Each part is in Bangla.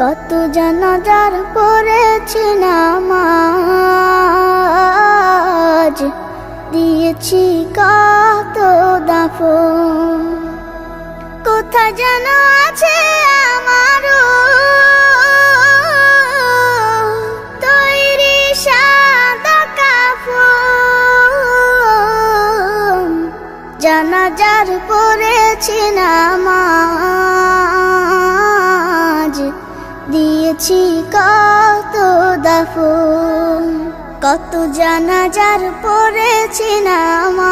কত জানাজার পড়েছি নামাজ। দিয়েছি কত দাফন। কোথা যেন আছে আমারও তৈরি সাদা কাফন। জানাজার পড়েছি নামাজ। দিয়েছি কত দাফন, কত জানাজার পড়েছি নামাজ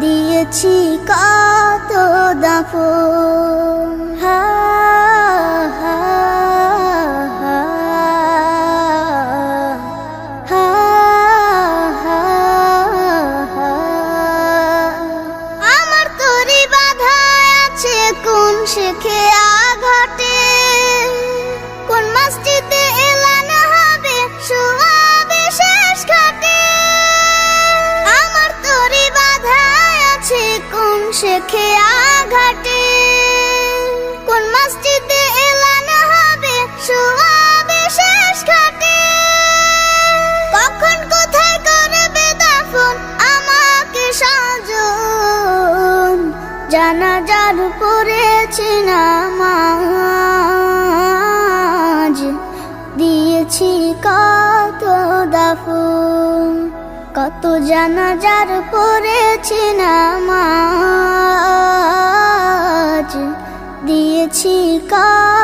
দিয়েছি কত দাফন, হা হা। আমার কোন শেখে শেখে আঘাটে কত জানাজার পড়েছি নামাজ দিয়েছি কত